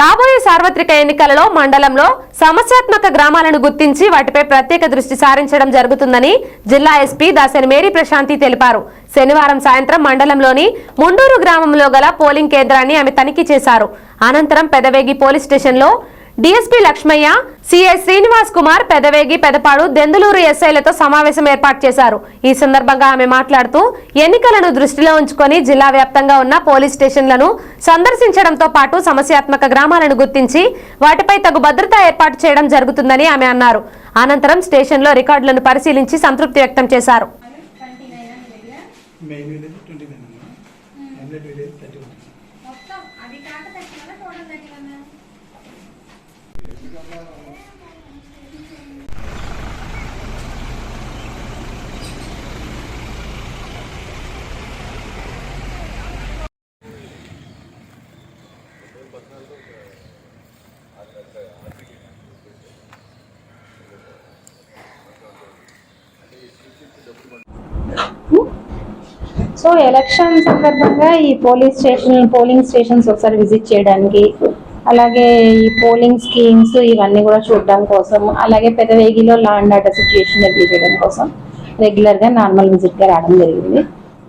రాబోయే సార్వత్రిక ఎన్నికలలో మండలంలో సమస్యాత్మక గ్రామాలను గుర్తించి వాటిపై ప్రత్యేక దృష్టి సారించడం జరుగుతుందని జిల్లా ఎస్పీ దాసరి మేరీ ప్రశాంతి తెలిపారు. శనివారం సాయంత్రం మండలంలోని ముండూరు గ్రామంలో గల పోలింగ్ కేంద్రాన్ని ఆమె తనిఖీ చేశారు. అనంతరం పెదవేగి పోలీస్ స్టేషన్లో డీఎస్పీ లక్ష్మయ్య సిఐ శ్రీనివాస్ కుమార్ పెదవేగి పెదపాడు దెందులూరు ఎస్ఐలతో సమావేశం ఏర్పాటు చేశారు ఈ సందర్భంగా ఆమె మాట్లాడుతూ ఎన్నికలను దృష్టిలో ఉంచుకొని జిల్లా వ్యాప్తంగా ఉన్న పోలీస్ స్టేషన్లను సందర్శించడంతో పాటు సమస్యాత్మక గ్రామాలను గుర్తించి వాటిపై తగు భద్రత ఏర్పాటు చేయడం జరుగుతుందని ఆమె అన్నారు అనంతరం స్టేషన్లో రికార్డులను పరిశీలించి సంతృప్తి వ్యక్తం చేశారు సో ఎలక్షన్ సందర్భంగా ఈ పోలీస్ స్టేషన్ పోలింగ్ స్టేషన్స్ ఒకసారి విజిట్ చేయడానికి అలాగే ఈ పోలింగ్ స్కీమ్స్ ఇవన్నీ కూడా చూడడం కోసం అలాగే పెదవేగిలో law and order situation review చేయడం కోసం రెగ్యులర్గా నార్మల్ విజిట్గా రావడం జరిగింది.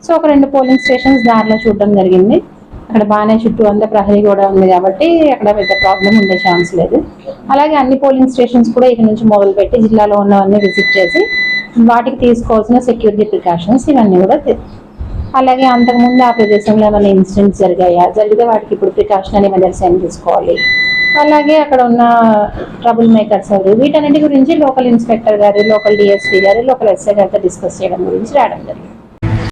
సో ఒక రెండు పోలింగ్ స్టేషన్స్ దారిలో చూడడం జరిగింది. అక్కడ బాగానే చుట్టూ అంతా ప్రహరీ కూడా ఉంది కాబట్టి అక్కడ పెద్ద ప్రాబ్లం ఉండే ఛాన్స్ లేదు. అలాగే అన్ని పోలింగ్ స్టేషన్స్ కూడా ఇక నుంచి మొదలుపెట్టి జిల్లాలో ఉన్నవన్నీ విజిట్ చేసి వాటికి తీసుకోవాల్సిన సెక్యూరిటీ ప్రికాషన్స్ ఇవన్నీ కూడా అలాగే అంతకుముందు ఆ ప్రదేశంలో ఏమైనా ఇన్సిడెంట్స్ జరిగాయా? జరిగితే వాటికి ఇప్పుడు ప్రికాషన్ అని మెజర్స్ ఏం తీసుకోవాలి? అలాగే అక్కడ ఉన్న ట్రబుల్ మేకర్స్ ఎవరు? వీటన్నిటి గురించి లోకల్ ఇన్స్పెక్టర్ గారు లోకల్ డిఎస్పీ గారు లోకల్ ఎస్ఐ గారితో డిస్కస్ చేయడం గురించి రావడం జరిగింది.